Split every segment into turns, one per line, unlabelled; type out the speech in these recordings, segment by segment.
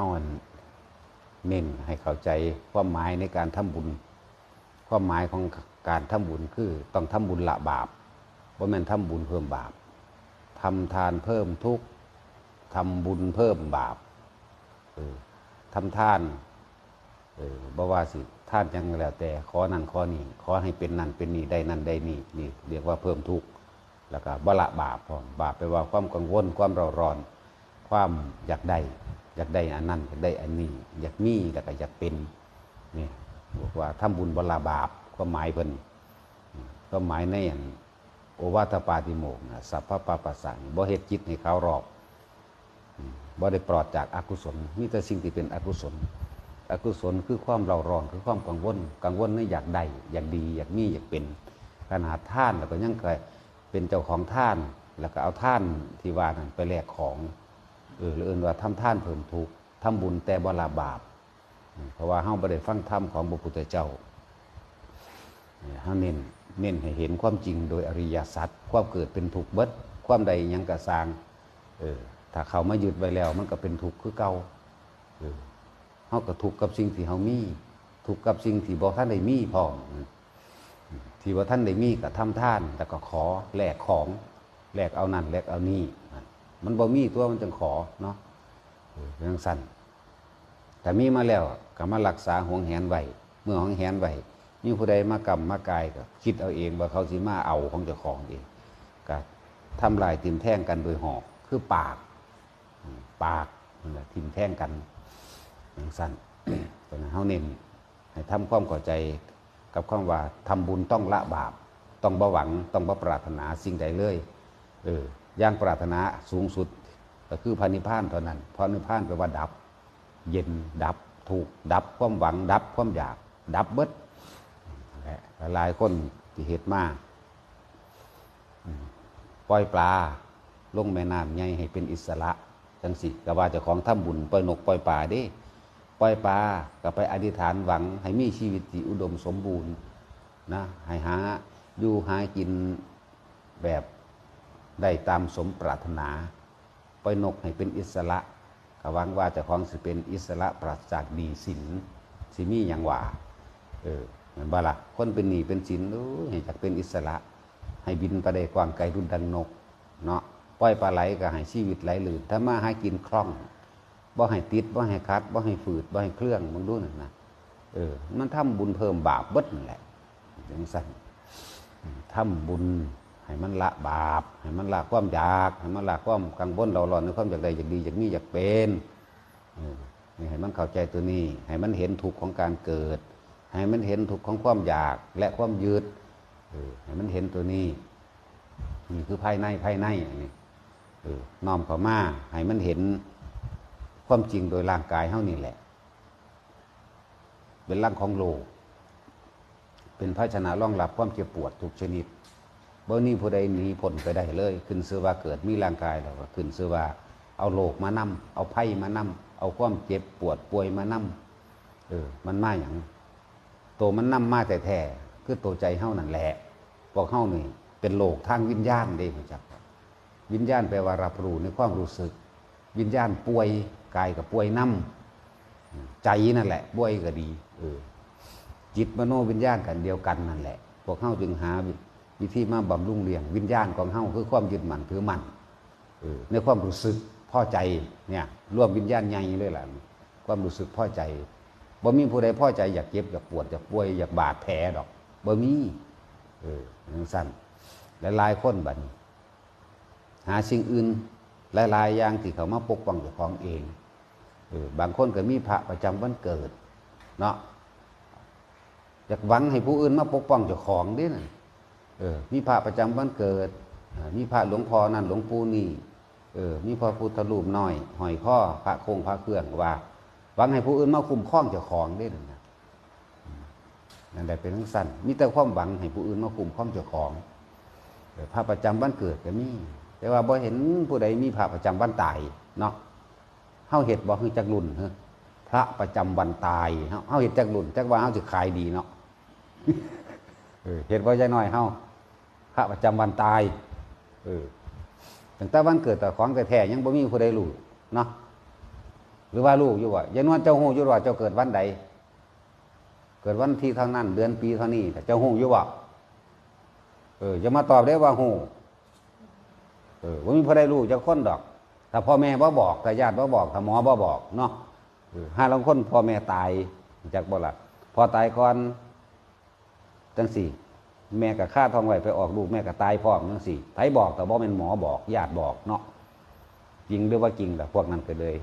าอันเน้นให้เข้าใจความหมายในการทำบุญ ความหมายของการทำบุญคือต้องทำบุญละบาปว่าแม่นทำบุญเพิ่มบาปทำทานเพิ่มทุกข์ทำบุญเพิ่มบาปเออทำทานเออบว่าสิท่านยังแล้วแต่ขอนั่นขอนี่ขอให้เป็นนั่นเป็นนี่ได้นั่นได้นี่นี่ เรียกว่าเพิ่มทุกข์แล้วก็บละบาปพร้อมบาปแปว่าความกังวลความเร่าร้อน ความอยากได้ อยากได้อันนั้นอยากได้อันนี้ อยากมีแล้วก็อยากเป็นนี่บอกว่าทำบุญบละบาปความหมายเพิ่นความหมายในอันโอวาทปาติโมกนะสัพพะปะปัสสังบ่เฮ็ดจิตให้เขารอบอืมบ่ได้ปลอดจากอากุศลมีแต่สิ่งที่เป็นอกุศล อกุศลคือความเราร้อนคือความกังวล กังวลในอยากได้อยากดีอยากมีอยากเป็นขนาดท่านแล้วก็ยังเคยเป็นเจ้าของท่าน แล้วก็เอาท่านที่ว่านั้นไปแลกของ เออหรือเอื่นว่าทำท่านเพิ่มทุกข์ทำบุญแต่บ่ละบาป เพราะว่าเฮาบ่ได้ฟังธรรมของพระพุทธเจ้าเฮาเน้นเน้นให้เห็นความจริงโดยอริยสัจความเกิดเป็นทุกข์เบิดความใดยังกระสร้างเออถ้าเขามายึดไว้แล้ว มันก็เป็นทุกข์คือเก่าเออเฮาก็ทุกข์กับสิ่งที่เฮามีทุกข์กับสิ่งที่บ่ท่านได้มีพร้อมที่บ่ท่านได้มีก็ทำท่าน แล้วก็ขอแลกของแลกเอานั่นแลกเอานี่ มันบ่มีตัวมันจึงขอเนาะเรื่องสั้นแต่มีมาแล้วก็มารักษาห่วงแหนไว้เมื่อห่วงแหนไว้มีผู้ใดมากรรมมากายก็คิดเอาเองว่าเขาสิมาเอาของเจ้าของเองก็ทำลายทิมแท่งกันโดยหอกคือปาก ปากนั่นแหละทิมแท่งกันอย่างสั้นตอนนั้นเฮาเน้นให้ทำความเข้าใจกับคำว่าทำบุญต้องละบาป ต้องบ่หวัง ต้องบ่ปรารถนาสิ่งใดเลย เออ ย่างปรารถนาสูงสุดก็คือพระนิพพานเท่านั้นพระนิพพานแปลว่าดับ เย็นดับถูกดับความหวัง ดับความอยาก ดับเบิดและหลายคนที่เหตุมากปล่อยปลาลงแม่น้ำใหญ่ให้เป็นอิสระจังสิก็ว่าเจ้าของทำบุญปล่อยนกปล่อยปลาเด้ ปล่อยปลาก็ไปอธิษฐานหวัง ให้มีชีวิตที่อุดมสมบูรณ์นะให้หาอยู่หากินแบบ ได้ตามสมปรารถนาปล่อยนกให้เป็นอิสระก็หวังว่าจ้าของสิเป็นอิสระปราศจากหนี้สินสิมีอย่างว่าเออเหมือนบ่ละคนเป็นหนีเป็นสินโอ้ยให้จักเป็นอิสระ ให้บินไปได้กว้างไกลรุนดังนกเนาะปล่อยปลาไหลก็ให้ชีวิตไหลลื่นถ้ามาให้กินคล่องบ่ให้ติดบ่ให้คัดบ่ให้ฝืดบ่ให้เครื่องมึงดูนั่นนะเออ มันทำบุญเพิ่มบาปเบิดนั่นแหละจังสั่นทำบุญ ให้มันละบาปให้มันละความอยากให้มันละความกังวลเราร้อนในความอยากได้อยากดีอยากมีอยากเป็นนี่ให้มันเข้าใจตัวนี้ ให้มันเห็นทุกข์ของการเกิด ให้มันเห็นทุกข์ของความอยากและความยึดให้มันเห็นตัวนี้นี่คือภายในภายในนนี้อน้อมเข้ามาให้มันเห็นความจริงโดยร่างกายเท่านี่แหละ เป็นร่างของโลก เป็นภาชนะรองรับความเจ็บปวดทุกชนิด บ่นี้ผู้ใดหนีพ้นไปได้เลย ขึ้นเสื้อว่าเกิดมีร่างกายแล้วก็ขึ้นเสื้อว่า เอาโลกมานำเอาไพ่มานำเอาความเจ็บปวดป่วยมานำเออ มันมาอย่างตัวมันนำมาแต่แท้คือตัวใจเฮานั่นแหละพวกเฮานี่เป็นโลกทางวิญญาณเด้คุณจักวิญญาณแปลว่ารับรู้ในความรู้สึก วิญญาณป่วยกายกับป่วยน้ำใจนั่นแหละป่วยก็ดี เออ จิตมโนวิญญาณกันเดียวกันนั่นแหละพวกเฮาจึงหา วิธีมาบำรุงเลี้ยงวิญญาณของเฮาคือความยึดมั่นถือมั่นในความรู้สึกพ่อใจเนี่ยร่วมวิญญาณใหญ่เลยล่ะความรู้สึกพ่อใจบ่มีผู้ใดพ่อใจอยากเจ็บอยากปวดอยากป่วยอยากบาดแผลดอกบ่มีเออยังสั้นและหลายคนบัดนี้หาสิ่งอื่นหลายๆอย่างที่เขามาปกป้องเจ้าของเองเออบางคนก็มีพระประจำวันเกิดเนาะอยากหวังให้ผู้อื่นมาปกป้องเจ้าของดิน่ะ เออมีพระประจำวันเกิดอ่ามีพระหลวงพ่อนั่นหลวงปู่นี่เออมีพระพุทธรูปน้อย หอยข้อพระโคงพระเครื่องว่าหวังให้ผู้อื่นมาคุ้มครองเจ้าของไดิน่ะนั่นได้เป็นทั้งสั้นมีแต่ความหวังให้ผู้อื่นมาคุมข้องเจ้าของพระประจำวันเกิดก็มี แต่ว่าบ่เห็นผู้ใดมีพระประจำวันตายเนาะเฮาเห็ดบ่คือจักรุ่นเฮ้พระประจำวันตายเฮาเฮาเห็ดจักรุ่นจักว่าเฮาสิขายดีเนาะเห็ดบ่ใจน้อยเฮา ระประจำวันตาย เออตั้งแต่วันเกิดแต่ของแต่แท้ยังบ่มีผู้ใดรู้เนาะหรือว่าลูกอยู่ว่ายายนวลเจ้าหูอยู่ว่าเจ้าเกิดวันใด เกิดวันที่เท่านั้น เดือนปีเท่านี้แต่เจ้าหูอยู่ว่าเออจะมาตอบได้ว่าหูเออว่ามีพอได้รู้จะค้นดอก ถ้าพ่อแม่บ่บอกถ้าญาติบ่บอกถ้าหมอบ่บอกเนาะห้าลางคนพ่อแม่ตายจากบ่ละพอตายก่อนจังสี่ แม่กับฆ่าทองไว้ไปออกลูกแม่ก็ตายพร้อมจังสี่ไผบอกแต่บ่เป็นหมอบอกญาติบอกเนาะจริงหรือว่าจริงแต่พวกนั้นก็เลย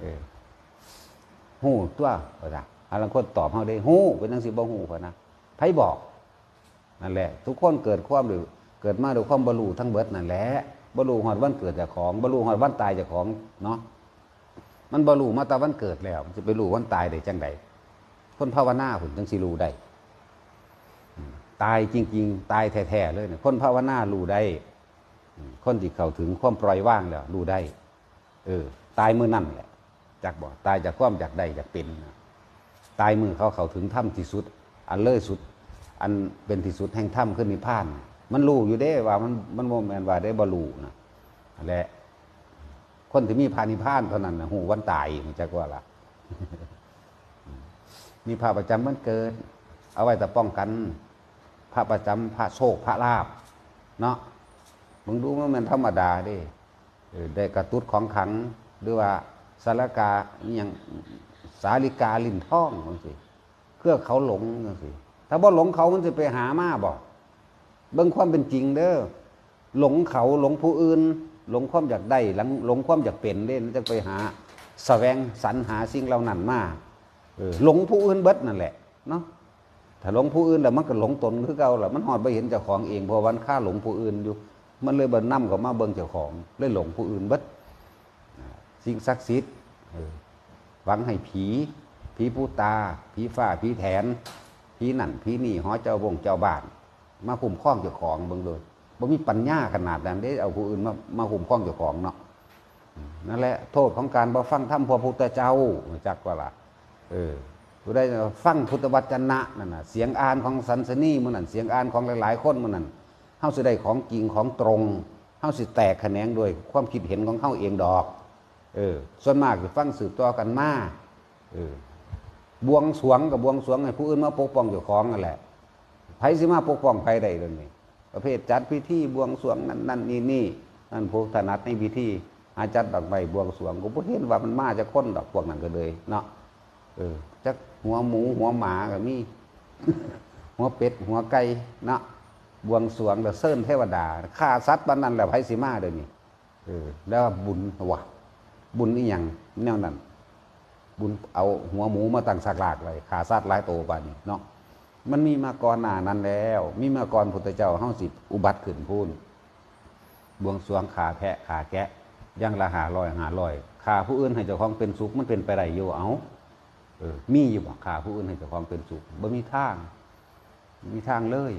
เออหูตัวว่าจ้ะหาลางคนตอบเฮาได้หูเป็นจังซี่บ่หูพะนะไผบอกนั่นแหละ ทุกคนเกิดความหรือเกิดมาด้วยความบรรลุทั้งเบิดนั่นแหละบรรลุหอดวันเกิดจากของบรรลุหอดวันตายจากของเนาะมันบรรลุมาต่วันเกิดแล้วจะไปรู้วันตายได้จังใดคนภาวนาผุนจังสิรู้ได้ ตายจริง ๆ ตายแท้ๆเลยเนี่ยคนภาวนารู้ได้ คนที่เข้าถึงความปล่อยว่างแล้วรู้ได้ เออ ตายมือนั่นแหละจากบ่ตายจากความจากใดจากเป็นตายมือเขาเข้าถึงถ้ำที่สุด อันเลิศสุด อันเป็นที่สุดแห่งถ้ำขึ้นนิพพาน มันรู้อยู่เด้ว่ามันมันโมแมนว่าได้บรรลุนะและคนที่มีพานิพพานเท่านั้นนะหูวันตายมันจะกว่าละมีพระประจำวันเกิด เอาไว้แต่ป้องกัน พระประจำพระโชคพระลาบเนาะมึงดูว่ามันธรรมดาดิได้กระตุ้ดของขังหรือว่าสารกาอย่างสาลิกาลินท่องจังสิเพื่อเขาหลงจังสิถ้าบ่หลงเขามันจะไปหามาบอกเบิ่งความเป็นจริงเด้อหลงเขาหลงผู้อื่น หลงความอยากได้หลงหลงความอยากเป็นเด้มันจะไปหาสแสวงสรรหาสิ่งเหล่านั้นมาหลงผู้อื่นเบิดนั่นแหละเนาะ ถ้าหลงผู้อื่นแล้วมันก็หลงตนคือเก่าแหละมันหอดไปเห็นเจ้าของเองเพราะวันค่าหลงผู้อื่นอยู่ มันเลยบันนํกับมาเบิ่งเจ้าของเลยหลงผู้อื่นบิดสิ่งศักดิ์สิทธิ์หวังให้ผี ผีผู้ตา ผีฟ้าผีแถน ผีนั่นผีนี่หอเจ้าวงเจ้าบ้าน มาคุ้มครองเจ้าของเบิ่งเลยบ่มีปัญญาขนาดนั้นได้เอาผู้อื่นมามาคุ้มครองเจ้าของเนาะนั่นแหละโทษของการบ่ฟังธรรมพระพุทธเจ้าจักว่าล่ะเออ ผู้ได้ฟังพุทธวจนะนั่นน่ะเสียงอ่านของสันสนีมันนั่นเสียงอ่านของหลาย ๆ คนมันนั่นเฮาสิได้ของจริงของตรงเฮาสิแตกแขนงโดวยความคิดเห็นของเฮาเองดอก เออ ส่วนมากคือฟังสืบต่อกันมาเออบวงสรวงกับบวงสรวงให้ผู้อื่นมาปกป้องเจ้าของนั่นแหละไผสิมาปกป้องใครได้เรื่องนี้ประเภทจัดพิธีบวงสรวงนั่นนั่นนี่นี่นั่นพวกถนัดในพิธีหาจัดดอกไม้บวงสรวงก็บ่เห็นว่ามันมาจากคนดอกพวกนั้นก็เลยเนาะ เออจักหัวหมูหัวหมาก็มีหัวเป็ด หัวไก่เนาะบวงสรวงแล้วเซิ่นเทวดาฆ่าสัตว์บ้านนั้นแหละไผสิมาเดี๋ยวนี้เออ แล้วบุญวะบุญอีหยังแนวนั้น บุญเอาหัวหมูมาตั้งสักหลากเลยฆ่าสัตว์หลายโตบาดนี้เนาะมันมีมาก่อนหน้านั้นแล้ว มีมาก่อนพุทธเจ้าเฮาสิอุบัติขึ้นพูนบวงสรวงขาแพะขาแกะอยังละหาลอยหาลอยขาผู้อื่นให้เจ้าของเป็นสุขมันเป็นไปได้อยู่เอา ออ มีอยู่บ่ขาผู้อื่นให้เจ้าของเป็นสุขบ่มีทางบ่มีทางเลย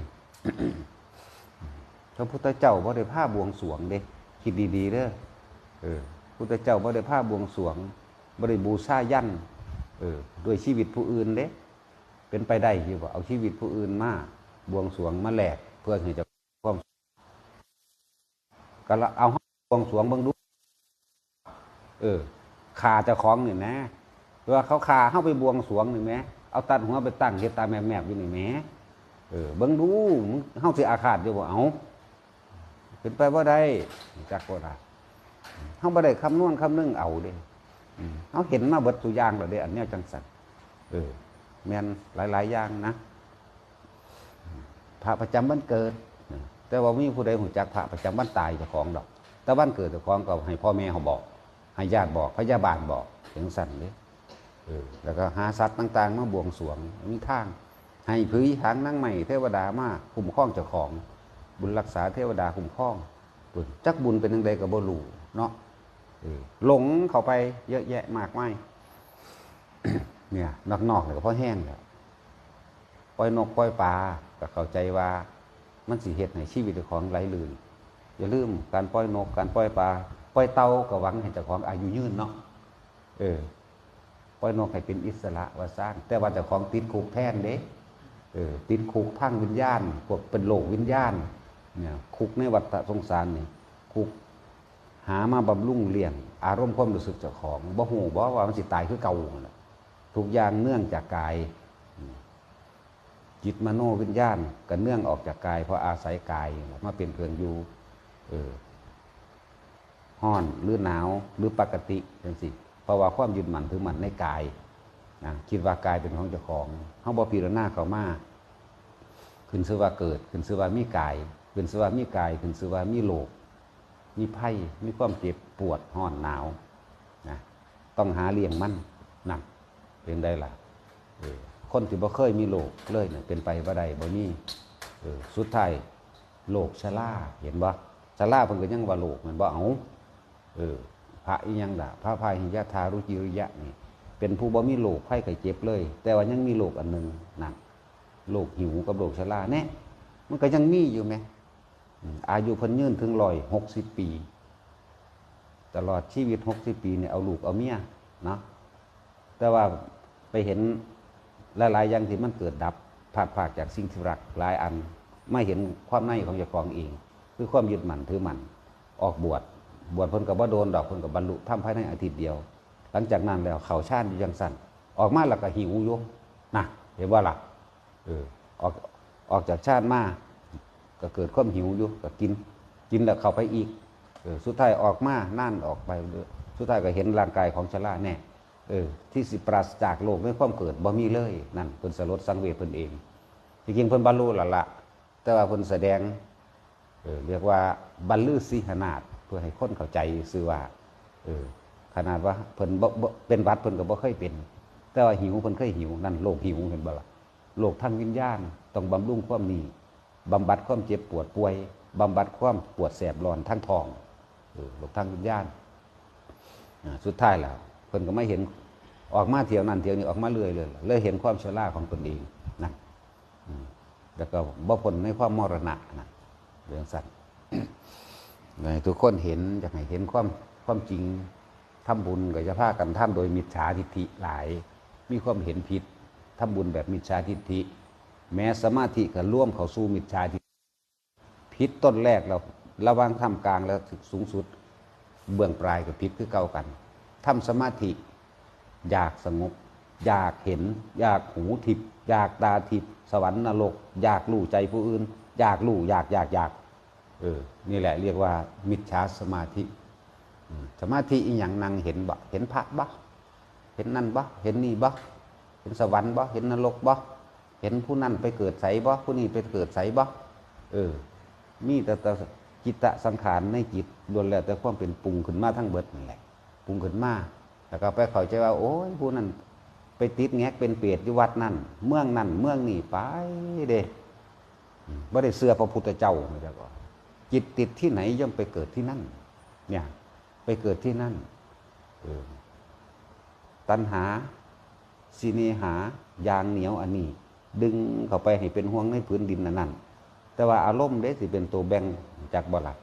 พระพุทธเจ้าบ่ได้ผ้าบวงสรวงเด้คิดดีๆเด้อเออพุทธเจ้าบ่ได้ผ้าบวงสรวงบ่ได้บูชายันเออด้วยชีวิตผู้อื่นเด้เป็นไปได้อยู่บ่เอาชีวิตผู้อื่นมาบวงสรวงมาแลกเพื่อให้จะความก็เอาบวงสรวงเบิ่งดูเออขาเจ้าของนี่นะ เวลาเขาคาเข้าไปบวงสรวงนี่แหมเอาตัดหัวไปตั้งเฮ็ดตาแมบๆอยู่นี่แหมเออเบิ่งดูมึงเฮาสิอาฆาตอยู่บ่เอาเป็นไปบ่าได้จักบ่าได้เฮาบ่ได้คำนวณคำนึงเอาเด้เฮาเห็นมาเบิดทุกอย่างแล้วเด้อันแนวจังซั่นเออแมนหลายๆอย่างนะพระประจำวันเกิด แต่ว่ามีผู้ใดหูจักพระประจำวันตายเจ้าของดอก แต่วันเกิดเจ้าของก็ให้พ่อแม่เขาบอก ให้ญาติบอกพยาบาลบอกถึงสั่นเลย แล้วก็หาสัตว์ต่าง ๆ มาบวงสรวงมีทาง ให้ผีทางนั่งใหม่เทวดามาคุ้มครองเจ้าของ บุญรักษาเทวดาคุ้มครองบุญจักบุญเป็นยังไงกับบ่รูเนาะหลงเข้าไปเยอะแยะมากมายเนี่ยนอกๆเนี่ยก็เพราะแห้งแล้วปล่อยนกปล่อยปลาก็เข้าใจว่ามันสิเหตุในชีวิตเจ้าของไหลลื่นอย่าลืมการปล่อยนกการปล่อยปลาปล่อยเต่าก็หวังให้เจ้าของอายุยืนเนาะเออ ปล่อยนกให้เป็นอิสระว่าสร้าง แต่ว่าเจ้าของติดคุกแท่นเด้เออติดคุกทางวิญญาณพวกเป็นโลกวิญญาณเนี่ยคุกในวัฏสงสารนี่คุกหามาบำรุงเลี้ยง อารมณ์ความรู้สึกเจ้าของบ่ฮู้บ่ว่ามันสิตายคือเก่าทุกอย่างเนื่องจากกาย จิตมโนวิญญาณก็เนื่องออกจากกาย เพราะอาศัยกายมาเป็นเครื่องอยู่เออห้อนหรือหนาวหรือปกติจังสิ ราะว่าความยึดมั่นถือมั่นในกายนะคิดว่ากายเป็นของเจ้าของเฮาบ่พิจารณาเขามาขึ้นชื่อว่าเกิด ขึ้นชื่อว่ามีกาย ขึ้นชื่อว่ามีกาย ขึ้นชื่อว่ามีโลก มีไพ่มีความเจ็บปวดห้อนหนาวนะต้องหาเลี้ยงมันนั่นเป็นได้ล่ะคนที่บ่เคยมีโลกเลยเนี่ยเป็นไปบ่ได้บ่มีสุดท้ายโลกชราเห็นบ่ชราเพิ่นก็ยังว่าโลกแมันบ่เอาเออ พระอีหยังล่ะพระพายหิยะทารุจิริยะนี่เป็นผู้บ่มีโรคไข้ไข้เจ็บเลย แต่ว่ายังมีโรคอันหนึ่งนั่นโรคหิวกับโรคชราแน่มันก็ยังมีอยู่ไหมอายุเพิ่นยืนถึงร้อยหกสิบปี ตลอดชีวิตหกสิบปีเนี่ยเอาลูกเอาเมียนะแต่ว่าไปเห็นหลายๆอย่างที่มันเกิดดับผาดผากจากสิ่งที่รักหลายอัน ไม่เห็นความในของเจ้าของเอง คือความยึดมั่นถือมั่นออกบวช บวชเพิ่นกับว่าโดนดอกเพิ่นกับบรรลุทำภายในอาทิตย์เดียว หลังจากนั้นแล้วเขาชาติยังสั่นออกมาแล้วก็หิวโยมนะเห็นว่าล่ะเออออกออกจากชาติมาก็เกิดความหิวอยู่ก็กิน กินแล้วเข้าไปอีกเออสุดท้ายออกมานั่นออกไปสุดท้ายก็เห็นร่างกายของชราแน่เออที่สิปราศจากโลกในความเกิดบ่มีเลยนั่นเพิ่นสลดสังเวชเพิ่นเองจริงๆเพิ่นบรรลุละละแต่ว่าเพิ่นแสดงเออเรียกว่าบรรลือสีหนาด พื่อให้คนเข้าใจซื่อว่าเออขนาดว่าเพิ่นบ่เป็นวัดเพิ่นก็บ่เคยเป็น แต่ว่าหิวเพิ่นเคยหิวนั่นโรคหิวเห็นบ่ล่ะโรคทางวิญญาณต้องบำรุงความนี้บำบัดความเจ็บปวดป่วยบำบัดความปวดแสบร้อนทั้งท้องเออโรคทางวิญญาณสุดท้ายแล้วเพิ่นก็ไม่เห็นออกมาเที่ยวนั้นเที่ยวนี้ออกมาเรื่อยเลยเลยเห็นความชราของตนเองนั่นแล้วก็บ่พ้นในความมรณะนะเรื่องสั้นให้ ทุกคนเห็นอยากให้เห็นความความจริงทำบุญก็จะพากันทำโดยมิจฉาทิฏฐิหลาย มีความเห็นผิดทำบุญแบบมิจฉาทิฏฐิ แม้สมาธิก็ร่วมเขาสู่มิจฉาทิฏฐิผิดต้นแรกเราระวังทำกลางแล้วถึงสูงสุด เบื้องปลายก็ผิดคือเก่ากันทำสมาธิ อยากสงบ อยากเห็น อยากหูทิพย์อยากตาทิพย์สวรรค์นรก อยากรู้ใจผู้อื่น อยากรู้อยากอยากอยาก เออ นี่แหละเรียกว่า มิจฉาสมาธิ สมาธิอีหยังนางเห็นบ่เห็นพระบ่เห็นนั่นบ่เห็นนี่บ่เห็นสวรรค์บ่เห็นนรกบ่เห็นผู้นั่นไปเกิดใสบ่ผู้นี้ไปเกิดใสบ่เออ มีแต่แต่จิตตสังขารในจิตล้วนแล้วแต่ความเป็นปรุงขึ้นมาทั้งเบิดนั่นแหละปรุงขึ้นมาแล้วก็ไปเข้าใจว่า โอ้ยผู้นั้นไปติดแงกเป็นเปรตอยู่วัดนั่นเมืองนั่นเมืองนี่ไปเด้บ่ได้เสือพระพุทธเจ้าไม่ได้ก่อน จิตติดที่ไหนย่อมไปเกิดที่นั่น เนี่ย ไปเกิดที่นั่นตัณหาสิเนหายางเหนียวอันนี้ ดึงเข้าไปให้เป็นห่วงในพื้นดินนั่นนั่นแต่ว่าอารมณ์เด้สิเป็นตัวแบ่งจากบ่ลัก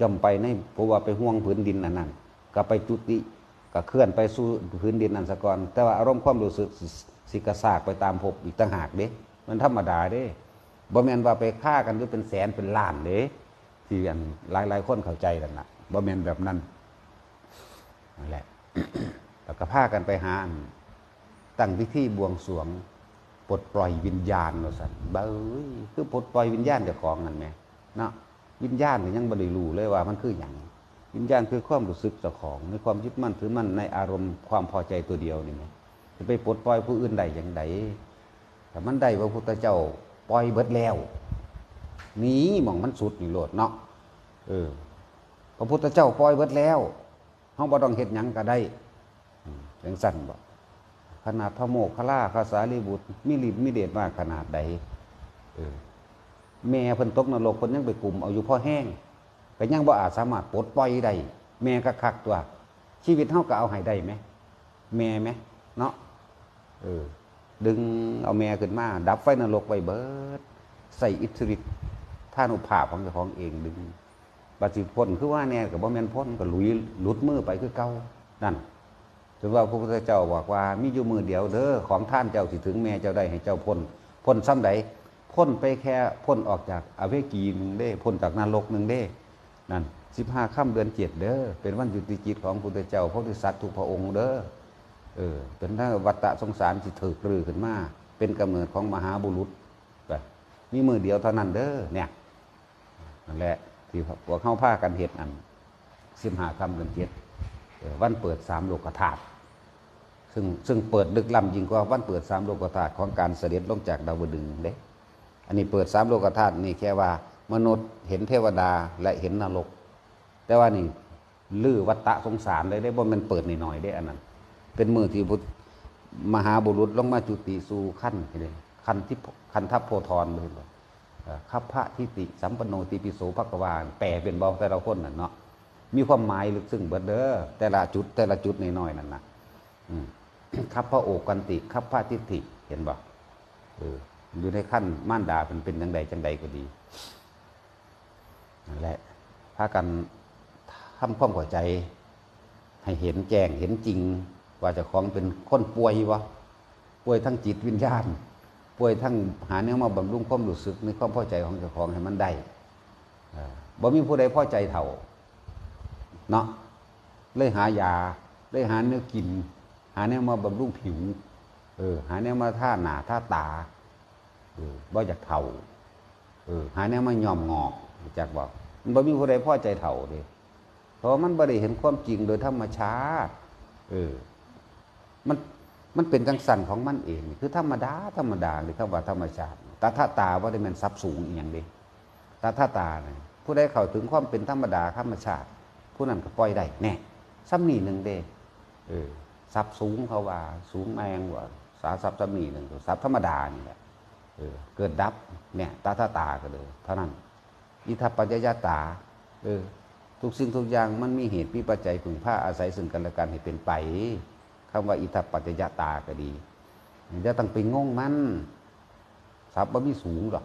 ย่อมไปในเพราะว่าไปห่วงพื้นดินนั่นนั่นก็ไปจุติก็เคลื่อนไปสู่พื้นดินนั่นสะก่อนแต่ว่าอารมณ์ความรู้สึกสิสิกระซากไปตามภพอีกต่างหากเด้ มันธรรมดาเด้บ่แม่นว่าไปฆ่ากันด้วยเป็นแสนเป็นล้านเด้ ที่อันหลายหลายคนเข้าใจกันนะบ่แมนแบบนั้นนั่นแหละแล้วก็พากันไปหาตั้งพิธีบวงสรวงปลดปล่อยวิญญาณเราสันเบ้ยคือปลดปล่อยวิญญาณเจ้าของนั่นไหมเนาะวิญญาณยังบริรูเลยว่ามันคืออย่างวิญญาณคือความรู้สึกเจ้าของในความยึดมั่นถือมั่นในอารมณ์ความพอใจตัวเดียวนี่ไหมจะไปปลดปล่อยผู้อื่นได้อย่างใดแต่มันได้พระพุทธเจ้าปล่อยเบิดแล้ว นีหมองมันสุดนี่โลดเนาะเออ พระพุทธเจ้าปล่อยเบิดแล้วเฮาบ่ต้องเฮ็ดหยังก็ได้อืมจังสั่นบ่ขนาดพระโมคคัลลาภาษาลีบุตรมีฤทธิ์มีเดชมากขนาดใดเออแม่เพิ่นตกนรกเพิ่นยังไปกลุ่มเอาอยู่พ่อแห้งก็ยังบ่อาจสามารถปลดปล่อยได้แม่ก็คักตัว ชีวิตเฮาก็เอาให้ได้ไหมแม่ไหมเนาะเออดึงเอาแม่ขึ้นมา ดับไฟนรกไว้เบิด ใส่อิทธิฤทธิ์ท่านุภาพของเจ้าของเองดึงปฏิพ้นคือว่าแน่กับบ่แมนพ้นก็ลุยหลุดมือไปคือเก่านั่นถึงว่าพระพุทธเจ้าบอกว่ามีอยู่มือเดียวเด้อของท่านเจ้าสิถึงแม่เจ้าได้ให้เจ้าพ้นพ้นซ้ำใดพ้นไปแค่พ้นออกจากอเวกีหนึ่งเด้พ้นจากนรกหนึ่งเด้นั่นสิบห้าค่ำเดือนเจ็ดเด้อเป็นวันจุติจิตของพุทธเจ้าพระพุทธสัตว์ทุกพระองค์เด้อเออเป็นถ้าวัตตะสงสารสิถือกลือขึ้นมาเป็นกำเนิดของมหาบุรุษ มีมือเดียวเท่านั้นเด้อเนี่ยนั่นแหละที่พวกเข้าผ้ากันเหตุอันสิบหาคำเดือนเจ็ดวันเปิดสามโลกธาตุซึ่งซึ่งเปิดลึกลำยิ่งกว่าวันเปิดสามโลกธาตุของการเสด็จลงจากดาวดึงเด้อันนี้เปิดสามโลกธาตุนี่แค่ว่ามนุษย์เห็นเทวดาและเห็นนรก แต่ว่านี่ลื้อวัตตะสงสารเลยได้บ่มันเปิดหน่อยๆได้อันนั้น เป็นมือที่พุทธมหาบุรุษลงมาจุติสู่ขั้นเลยขั้นที่ขั้นทัพโพธรเลยว่าเอ่อ ขับพระทิติสัมปโนติปิโสภควาแปลเป็นเบาแต่ละคนน่ะเนาะมีความหมายลึกซึ้งเบิดเด้อแต่ละจุดแต่ละจุดน้อยๆนั่นนะขับพระโอกันติขับพระทิติเห็นบ่อออยู่ในขั้นม่านดาเป็นเป็นจังใดจังใดก็ดีนั่นแหละพากันทำความเข้าใจ ให้เห็นแจ้งเห็นจริง ว่าจะของเป็นคนป่วยวะป่วยทั้งจิตวิญญาณ ป่วยทั้งหาแนวมาบำรุงความรู้สึกในความพอใจของเจ้าของให้มันได้บ่มีผู้ใดพอใจเท่าเนาะเลยหายาเลยหาเนื้อกิน หาแนวมาบำรุงผิว เออ หาแนวมาท่าหนาท่าตาเออบ่อยากเท่าเออ หาแนวมาย่อมงอกจักบอกมันบ่มีผู้ใดพอใจเท่าเด้เพราะมันบ่ได้เห็นความจริงโดยธรรมชาติ เออ มัน มันเป็นจังสันของมันเอง คือธรรมดาธรรมดาหรือคำว่าธรรมชาติตาท่าตาว่าได้มันซับสูงอีกอย่างเดีตาท่าตาเนี่ยผู้ใดเข้าถึงความเป็นธรรมดาธรรมชาติ ผู้นั้นก็ปล่อยได้แน่ซ้ำนี่หนึ่งเด้เออซับสูงเขาว่า สูงแมงว่าสาซับซ้ำนี่หนึ่งซับธรรมดานี่แหละเออเกิดดับเนี่ยตาท่าตาก็เลยเท่านั้นอิทัปปัจจยตาเออทุกสิ่งทุกอย่างมันมีเหตุมีปัจจัยพึ่งพาอาศัยซึ่งกันและกันให้เป็นไป คำว่าอิทัปปัจจยตาก็ดีจะต้องไปงงมันทรัพย์ว่ามีสูงหรอก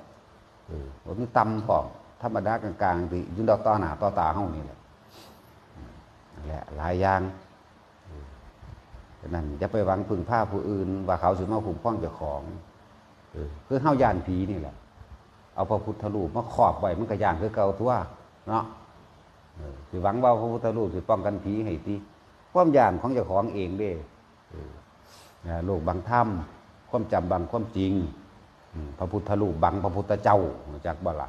ว่ามีต่ำพอธรรมดากลางๆที่ยุ่นดอกต่อหน้าต่อตาเฮานี่แหละนั่แหละหลายอย่างนั้นอย่าไปหวังพึ่งพาผู้อื่น ว่าเขาสิมาคุ้มครองเจ้าของเออคือเฮายานผีนี่แหละ เอาพระพุทธรูปมาครอบไว้มันก็ย่านคือเก่าทั่วเนาะเออสิหวังว่าพระพุทธรูปสิป้องกันผีให้ตีความย่านของเจ้าของเองเด้ โลกบางถ้ำความจำบางความจริง พระพุทธรูปบังพระพุทธเจ้าจากบ่ละ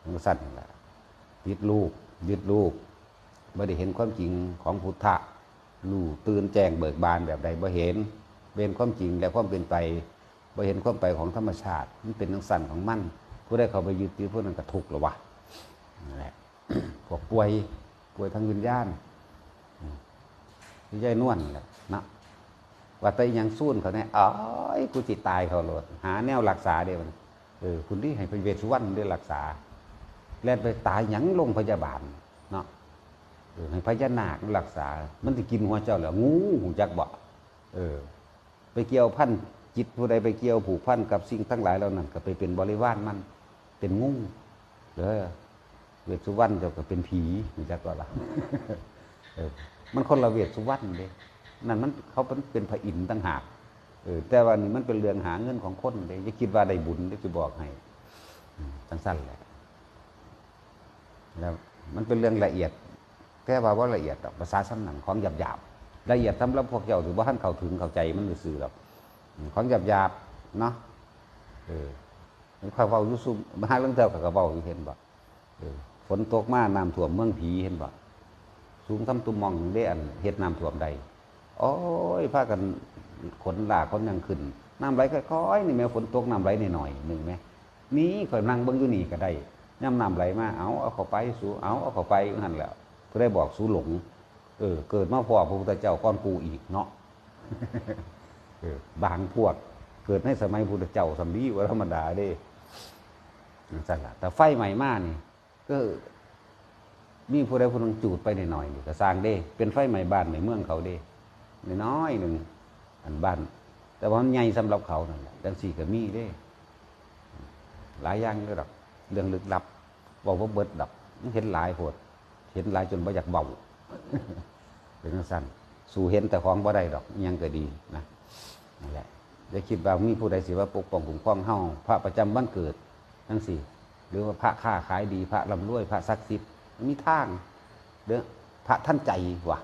มันก็สั้นนั่นแหละยึดรูปยึดรูปไม่ได้เห็นความจริงของพุทธะรู้ตื่นแจ้งเบิกบานแบบใดบ่เห็นเป็นความจริงและความเป็นไปบ่เห็นความไปของธรรมชาติมันเป็นทังสั้นของมันผู้ได้เข้าไปยึดถือผู้นั้นก็ทุกข์หรอวะนั่นแหละพวกป่วยป่วยทางวิญญาณที่ยายนวลแหละนะ ว่าแต่ยังสู้นเขาเนี่ยอ๋อยกูจิตตายเขาโลด หาแนวรักษาเดียวมันเออคุณที่ให้ไปเวชสุวรรณได้รักษา แล่นไปตายยังโรงพยาบาลเนาะเออให้พญานาครักษา มันจะกินหัวเจ้าเหรองูหูจักบ่เออ ไปเกี่ยวพันจิตผู้ใดไปเกี่ยวผูกพันกับสิ่งทั้งหลายเหล่านั้น ก็ไปเป็นบริวารมัน เป็นงูเด้อเวชสุวรรณเจ้าก็เป็นผีรู้จักบ่ล่ะเออมันคนละเวชสุวรรณเด้ นั่นมันเขาเป็นพระอินทร์ต่างหากเออแต่ว่านี่มันเป็นเรื่องหาเงินของคนเด้อย่าคิดว่าได้บุญได้จะบอกให้สั้นแหละแล้วมันเป็นเรื่องละเอียดแค่ว่าว่าละเอียดภาษาสั้นหนังของหยาบหยาบๆละเอียดสำหรับพวกเจ้าถือว่าท่านเข้าถึงเข้าใจมันซื่อหรอกของหยาบหยาบๆเนาะเออข้าวเฝ้ายุสุมาเรื่องเท่ากับกระเบ้าเห็นบ่ฝนตกมาน้ำท่วมเมืองผีเห็นบ่สูงทำตุ่มมองได้อันเฮ็ดน้ำท่วมใด โอ้ยพากันขนหลากคนยังขึ้นน้ำไหลค่อยๆนี่แม่ฝนตกน้ำไหลหน่อยๆหนึ่งไหมนี่ข่อยนั่งเบิ่งอยู่นี่ก็ได้ย่ำน้ำไหลมาเอาเอาเข้าไปสู้เอาเอาเข้าไปนั่นแหละเพื่อได้บอกสู้หลงเออเกิดมาพ่อพระพุทธเจ้าก้อนปูอีกเนาะเออบางพวก เกิดในสมัยพุทธเจ้าสำลีวธรรมดาเด้สั่นละแต่ไฟใหม่มากนี่ ก็มีผู้ใดผู้นึงจูดไปหน่อยๆนี่ก็สร้างเด้ เป็นไฟใหม่บ้านใหม่เมืองเขาเด้ น้อยหนึ่งอันบ้าน แต่ว่ามันใหญ่สำหรับเขานั่นแหละดังสี่ก็มีเด้ หลายอย่างเลยดอกเรื่องลึกลับบอกว่าเบิดดับเห็นหลายโหด เห็นหลายจนบ่อยากเบาเป็นสั้นสู่เห็นแต่ของบ่ได้ดอกยังก็ดีนะนั่นแหละได้คิดว่ามีผู้ใดสิว่าปกป้องคุ้มครองเฮาพระประจำวันเกิดทั้งสี่ หรือว่าพระค้าขายดีพระร่ำรวย พระศักดิ์สิทธิ์มีทางเด้อพระท่านใจว่ะ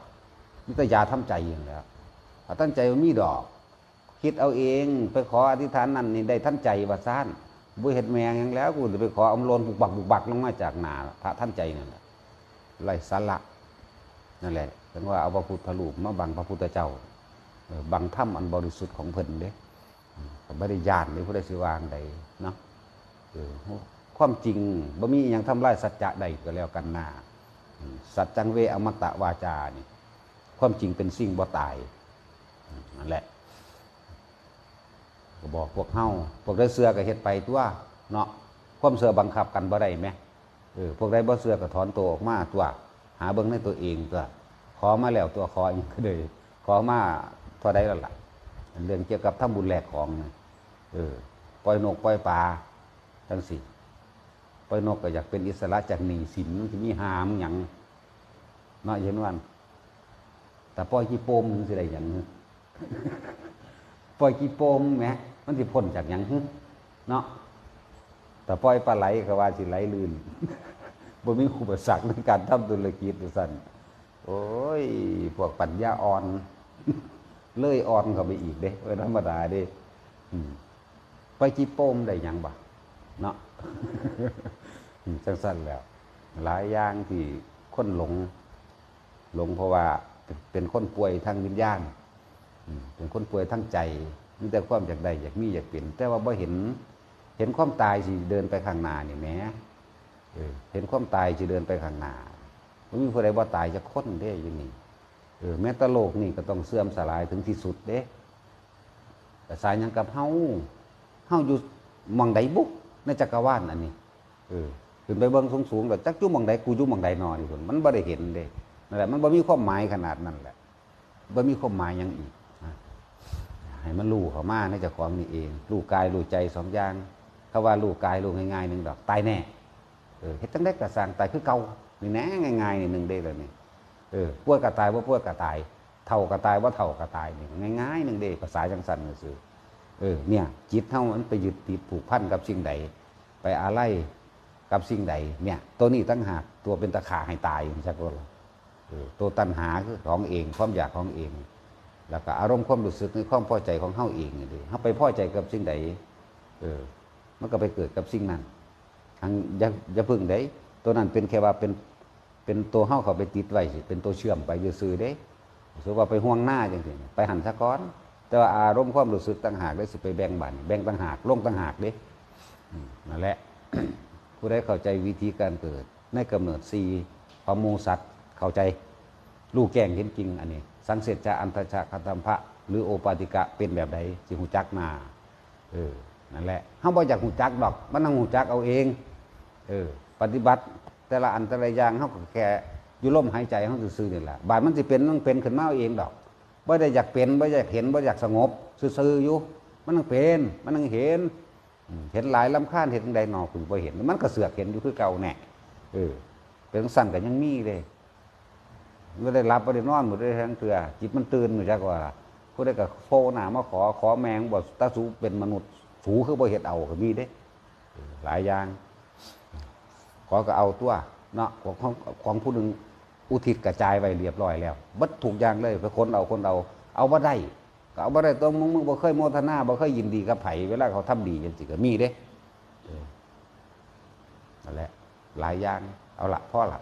มิตรยาทำใจอย่างแล้วพระท่านใจมีดอก คิดเอาเองไปขออธิษฐานนั่นนี่ได้ท่านใจว่าซ่านบุเห็ดแมงอย่างแล้วกูจะไปขออมโลนบุกบักบุกบักลงมาจากหนาพระท่านใจนั่นแหละไรสาระนั่นแหละเป็นว่าเอาพระพุทธรูปมาบังพระพุทธเจ้าบังถ้ำอันบริสุทธิ์ของเพิ่นเด้อืมไม่ได้ยานเลยผู้ใดสิวางใดเนาะความจริงบ่มีอหยังทำลายสัจจะใดก็แล้วกันนาสัจจังเวอมตะวาจานี่ ความจริงเป็นสิ่งบ่ตายนั่นแหละก็บอกพวกเฮาพวกได้เสือก็เฮ็ดไปตัวเนาะความเสือบังคับกันบ่ได้ไหมเออพวกได้บ่เสือก็ถอนตัวออกมาตัว หาเบิ่งในตัวเองตัวขอมาแล้วตัวขออีกก็เลยขอมาเท่าใดแล้วล่ะเรื่องเกี่ยวกับทำบุญแหลกของนะเออปล่อยนกปล่อยปลาจังสิปล่อยนกก็อยากเป็นอิสระจากหนี้สินมันสิมีหามหยังเนาะเห็นวัน แต่ปล่อยขี้โปมมันสิได้หยังปล่อยกี่โปมแหมมันสิพ้นจากหยังหึเนาะแต่ปล่อยปลาไหลก็ว่าสิไหลลื่นบ่มีอุปสรรคในการทำธุรกิจดูสั่นโอ้ย พวกปัญญาอ่อน เลยอ่อนเข้าไปอีกเด้เป็นธรรมดาเด้อืมปล่อยกี่โปมได้หยังบ่เนาะอืมจังสั้นแล้ว หลายอย่างที่คนหลง หลงเพราะว่า เป็นคนป่วยทางวิญญาณเป็นคนป่วยทั้งใจมีแต่ความอยากได้อยากมีอยากเป็นแต่ว่าบ่เห็นเห็นความตายสิเดินไปข้างหน้านี่แหมเออเห็นความตายสิเดินไปข้างหน้าบ่มีผู้ใดบ่ตายจะค้นเด้ยู่นี่เออแม้แต่โลกนี่ก็ต้องเสื่อมสลายถึงที่สุดเด้แต่สายยังกับเฮาเฮาอยู่มองใดบุกในจักรวาลอันนี้เออขึ้นไปเบิ่งสูงๆแล้วจักอยู่มองใดกูอยู่มองใดนอนี่พุ่นมันบ่ได้เห็นเด้ นั่นแหละมันบ่มีความหมายขนาดนั้นแหละบ่มีความหมายยังอีกให้มันรู้เขามาในเจ้าของนี่เองรู้กายรู้ใจสองอย่างเขาว่ารู้กายรู้ง่ายๆหนึ่งดอกตายแน่เออเฮ็ดจังได้กระสร้างตายคือเก่านี่แน่ง่ายๆนี่หนึ่งได้เลยนี่เออปวยกระตายว่าปวยกระตาย เท่ากระตายว่าเท่ากระตายนี่ง่ายๆหนึ่งเด้ภาษาจังสันซื่อเออเนี่ย จิตเท่ามันไปยึดติดผูกพันกับสิ่งใด ไปอะไรกับสิ่งใด เนี่ย ตัวนี้ตั้งหากตัวเป็นตะขาให้ตายอย่างชักว่า ตัวตัณหาคือของเอง ความอยากของเอง แล้วก็อารมณ์ความรู้สึกในความพอใจของเฮาเองนี่เฮาไปพอใจกับสิ่งใดเออมันก็ไปเกิดกับสิ่งนั้นทางอย่าอย่าพึ่งได้ตัวนั้นเป็นแค่ว่าเป็นเป็นตัวเฮาเขาไปติดไว้สิเป็นตัวเชื่อมไปซื่อเด้สมมุติว่าไปห่วงหน้าจังซี่ไปหันซะก่อน แต่ว่าอารมณ์ความรู้สึกต่างหากได้สิไปแบ่งบันแบ่งต่างหากลงต่างหากเด้นั่นแหละผู้ใดเข้าใจวิธีการเกิดในกำเนิดสีพมูสัตว์ เข้าใจลูกแก่งเห็นจริงอันนี้ สังเสจจะอันตชะคัตมภะหรือโอปาติกะเป็นแบบใดสิหูจักมาเออนั่นแหละเฮาบ่อยากหูจักดอก มันต้องหูจักเอาเอง เออ ปฏิบัติแต่ละอันแต่ละอย่างเฮาก็แค่อยู่ลมหายใจเฮาซื่อๆนี่แหละบาดมันสิเป็นมันเป็นขึ้นมาเอาเองดอกบ่ได้อยากเป็นบ่อยากเห็นบ่อยากสงบ ซื่อๆอยู่มันต้องเป็นมันต้องเห็น เห็นหลายลำคาญเห็นจั่งใดหนอคุณบ่เห็น มันก็เสือกเห็นอยู่คือเก่าแน่เออเป็นสั่นก็ยังมีเลย ไม่ได้รับไม่ได้นอนหมดได้ทั้งเตือจิตมันตื่นหนูจักว่าผู้ได้กับโฟหนามาขอขอแมงบอกตาสูเป็นมนุษย์สูคือบ่เห็ดเอาก็มีเด้ หลายอย่าง ขอก็เอาตัวเนาะของของของผู้หนึ่งอุทิศกระจายไว้เรียบร้อยแล้วบัดถูกอย่างเลยไปคนเอาคนเอา เอาบ่ได้ก็เอาบ่ได้ต้องมึงมึงบ่เคยโมทนาบ่เคยยินดีกับไผเวลาเขาทำดีจังสิก็มีเด้นั่นแหละหลายอย่างเอาละพ่อละ